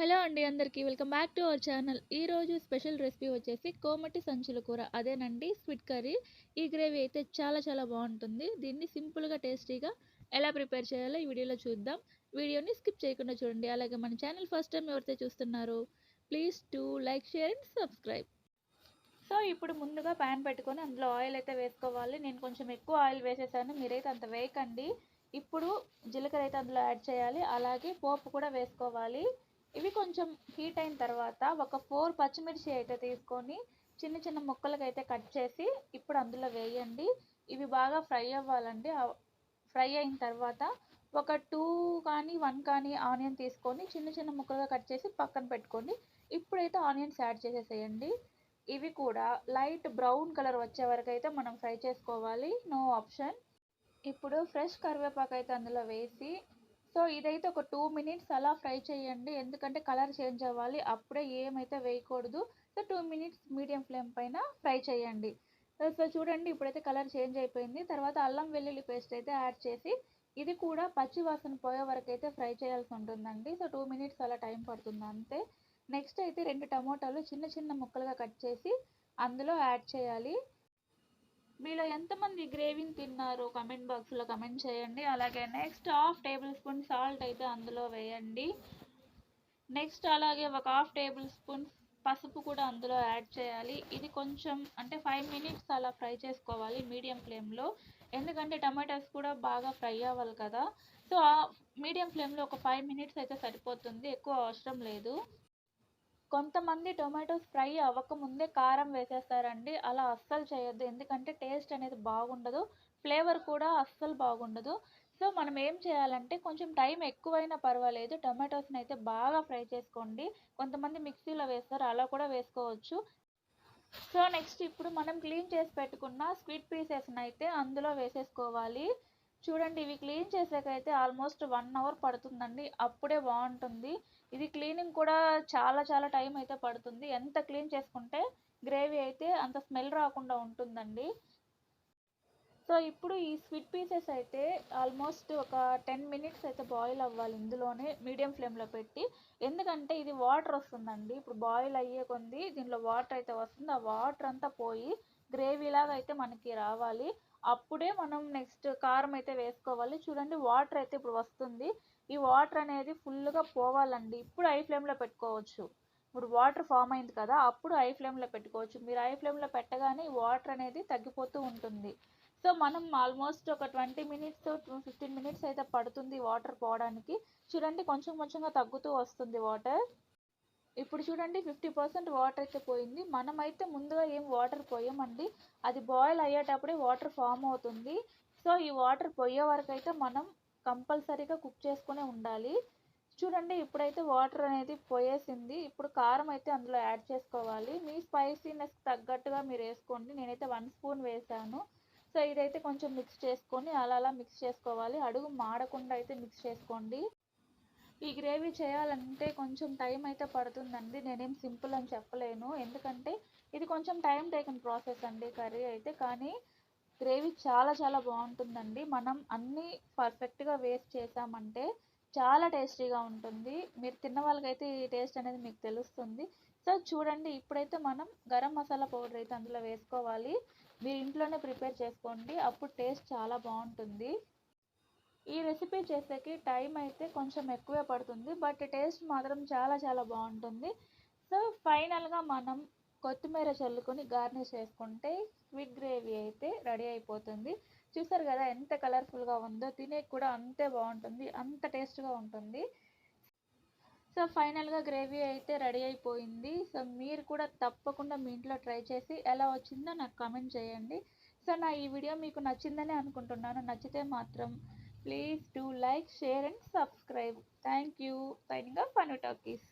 Hello అండి అందరికీ welcome back to our channel ఈరోజు స్పెషల్ రెసిపీ వచ్చేసి కోమటి సంచుల కూర అదేనండి స్వీట్ కర్రీ ఈ గ్రేవీ అయితే చాలా చాలా బాగుంటుంది దీన్ని సింపుల్గా టేస్టీగా ఎలా ప్రిపేర్ చేయాలో ఈ వీడియోలో చూద్దాం వీడియోని స్కిప్ చేయకుండా చూడండి అలాగే మన ఛానల్ ఫస్ట్ టైం ఎవరైతే చూస్తున్నారో please to like share and subscribe so ఇప్పుడు ముందుగా ప్యాన్ పెట్టుకొని అందులో ఆయిల్ అయితే వేసుకోవాలి నేను కొంచెం ఎక్కువ ఆయిల్ వేసేసాను మీరైతే అంత వేయకండి ఇప్పుడు జీలకర్ర అయితే అందులో యాడ్ చేయాలి అలాగే పోపు కూడా వేసుకోవాలి ఇవి కొంచెం హీట్ అయిన తర్వాత ఒక ఫోర్ పచ్చిమిర్చి అయితే తీసుకొని చిన్న చిన్న ముక్కలకైతే కట్ చేసి ఇప్పుడు అందులో వేయండి ఇవి బాగా ఫ్రై అవ్వాలండి ఫ్రై అయిన తర్వాత ఒక టూ కానీ వన్ కానీ ఆనియన్ తీసుకొని చిన్న చిన్న ముక్కలుగా కట్ చేసి పక్కన పెట్టుకోండి ఇప్పుడైతే ఆనియన్స్ యాడ్ చేసేసేయండి ఇవి కూడా లైట్ బ్రౌన్ కలర్ వచ్చే వరకు అయితే మనం ఫ్రై చేసుకోవాలి నో ఆప్షన్ ఇప్పుడు ఫ్రెష్ కరివేపాకు అయితే అందులో వేసి సో ఇదైతే ఒక టూ మినిట్స్ అలా ఫ్రై చేయండి ఎందుకంటే కలర్ చేంజ్ అవ్వాలి అప్పుడే ఏమైతే వేయకూడదు so two minutes medium flame పైన ఫ్రై చేయండి సో చూడండి ఇప్పుడైతే కలర్ చేంజ్ అయిపోయింది తర్వాత అల్లం వెల్లుల్లి పేస్ట్ అయితే యాడ్ చేసి ఇది కూడా పచ్చి వాసన పోయే వరకు అయితే ఫ్రై చేయాల్సి ఉంటుందండి సో టూ మినిట్స్ అలా టైం పడుతుంది అంతే నెక్స్ట్ అయితే రెండు టమోటాలు చిన్న చిన్న ముక్కలుగా కట్ చేసి అందులో యాడ్ చేయాలి మీలో ఎంతమంది గ్రేవీని తిన్నారో కమెంట్ బాక్స్లో కమెంట్ చేయండి అలాగే next half tablespoon salt అయితే అందులో వేయండి నెక్స్ట్ అలాగే ఒక హాఫ్ టేబుల్ స్పూన్ పసుపు కూడా అందులో యాడ్ చేయాలి ఇది కొంచెం అంటే ఫైవ్ మినిట్స్ అలా ఫ్రై చేసుకోవాలి మీడియం ఫ్లేమ్లో ఎందుకంటే టమాటాస్ కూడా బాగా ఫ్రై అవ్వాలి కదా సో మీడియం ఫ్లేమ్లో ఒక ఫైవ్ మినిట్స్ అయితే సరిపోతుంది ఎక్కువ అవసరం లేదు కొంతమంది టొమాటోస్ ఫ్రై అవ్వకముందే కారం వేసేస్తారండి అలా అస్సలు చేయొద్దు ఎందుకంటే టేస్ట్ అనేది బాగుండదు ఫ్లేవర్ కూడా అస్సలు బాగుండదు సో మనం ఏం చేయాలంటే కొంచెం టైం ఎక్కువైనా పర్వాలేదు టొమాటోస్ని అయితే బాగా ఫ్రై చేసుకోండి కొంతమంది మిక్సీలో వేస్తారు అలా కూడా వేసుకోవచ్చు సో నెక్స్ట్ ఇప్పుడు మనం క్లీన్ చేసి పెట్టుకున్న స్వీట్ పీసెస్ని అయితే అందులో వేసేసుకోవాలి చూడండి ఇవి క్లీన్ చేసాకైతే ఆల్మోస్ట్ వన్ అవర్ పడుతుందండి అప్పుడే బాగుంటుంది ఇది క్లీనింగ్ కూడా చాలా చాలా టైం అయితే పడుతుంది ఎంత క్లీన్ చేసుకుంటే గ్రేవీ అయితే అంత స్మెల్ రాకుండా ఉంటుందండి సో ఇప్పుడు ఈ స్వీట్ పీసెస్ అయితే ఆల్మోస్ట్ ఒక టెన్ మినిట్స్ అయితే బాయిల్ అవ్వాలి ఇందులోనే మీడియం ఫ్లేమ్లో పెట్టి ఎందుకంటే ఇది వాటర్ వస్తుందండి ఇప్పుడు బాయిల్ అయ్యే కొంది దీనిలో వాటర్ అయితే వస్తుంది ఆ వాటర్ అంతా పోయి గ్రేవీలాగా అయితే మనకి రావాలి అప్పుడే మనం నెక్స్ట్ కారం అయితే వేసుకోవాలి చూడండి వాటర్ అయితే ఇప్పుడు వస్తుంది ఈ వాటర్ అనేది ఫుల్గా పోవాలండి ఇప్పుడు ఐ ఫ్లేమ్లో పెట్టుకోవచ్చు ఇప్పుడు వాటర్ ఫామ్ అయింది కదా అప్పుడు ఐ ఫ్లేమ్లో పెట్టుకోవచ్చు మీరు ఐ ఫ్లేమ్లో పెట్టగానే వాటర్ అనేది తగ్గిపోతూ ఉంటుంది సో మనం ఆల్మోస్ట్ ఒక ట్వంటీ మినిట్స్ ఫిఫ్టీన్ మినిట్స్ అయితే పడుతుంది వాటర్ పోవడానికి చూడండి కొంచెం కొంచెంగా తగ్గుతూ వస్తుంది వాటర్ ఇప్పుడు చూడండి ఫిఫ్టీ పర్సెంట్ వాటర్ అయితే పోయింది మనమైతే ముందుగా ఏం వాటర్ పోయమండి అది బాయిల్ అయ్యేటప్పుడే వాటర్ ఫామ్ అవుతుంది సో ఈ వాటర్ పోయే వరకు అయితే మనం కంపల్సరీగా కుక్ చేసుకునే ఉండాలి చూడండి ఇప్పుడైతే వాటర్ అనేది పోయేసింది ఇప్పుడు కారం అయితే అందులో యాడ్ చేసుకోవాలి మీ స్పైసీనెస్ తగ్గట్టుగా మీరు వేసుకోండి నేనైతే వన్ స్పూన్ వేసాను సో ఇదైతే కొంచెం మిక్స్ చేసుకొని అలా అలా మిక్స్ చేసుకోవాలి అడుగు మాడకుండా అయితే మిక్స్ చేసుకోండి ఈ గ్రేవీ చేయాలంటే కొంచెం టైం అయితే పడుతుందండి నేనేం సింపుల్ అని చెప్పలేను ఎందుకంటే ఇది కొంచెం టైం టేకింగ్ ప్రాసెస్ అండి కర్రీ అయితే కానీ గ్రేవీ చాలా చాలా బాగుంటుందండి మనం అన్నీ పర్ఫెక్ట్గా వేస్ట్ చేసామంటే చాలా టేస్టీగా ఉంటుంది మీరు తిన్న వాళ్ళకైతే ఈ టేస్ట్ అనేది మీకు తెలుస్తుంది సో చూడండి ఇప్పుడైతే మనం గరం మసాలా పౌడర్ అయితే అందులో వేసుకోవాలి మీరు ఇంట్లోనే ప్రిపేర్ చేసుకోండి అప్పుడు టేస్ట్ చాలా బాగుంటుంది ఈ రెసిపీ చేసేకి టైం అయితే కొంచెం ఎక్కువే పడుతుంది బట్ టేస్ట్ మాత్రం చాలా చాలా బాగుంటుంది సో ఫైనల్గా మనం కొత్తిమీర చల్లుకొని గార్నిష్ చేసుకుంటే స్వీట్ గ్రేవీ అయితే రెడీ అయిపోతుంది చూసారు కదా ఎంత కలర్ఫుల్గా ఉందో తినే కూడా అంతే బాగుంటుంది అంత టేస్ట్గా ఉంటుంది సో ఫైనల్గా గ్రేవీ అయితే రెడీ అయిపోయింది సో మీరు కూడా తప్పకుండా మీ ఇంట్లో ట్రై చేసి ఎలా వచ్చిందో నాకు కమెంట్ చేయండి సో నా ఈ వీడియో మీకు నచ్చిందని అనుకుంటున్నాను నచ్చితే మాత్రం Please do like, share and subscribe. Thank you. Signing off, Anu Talkies.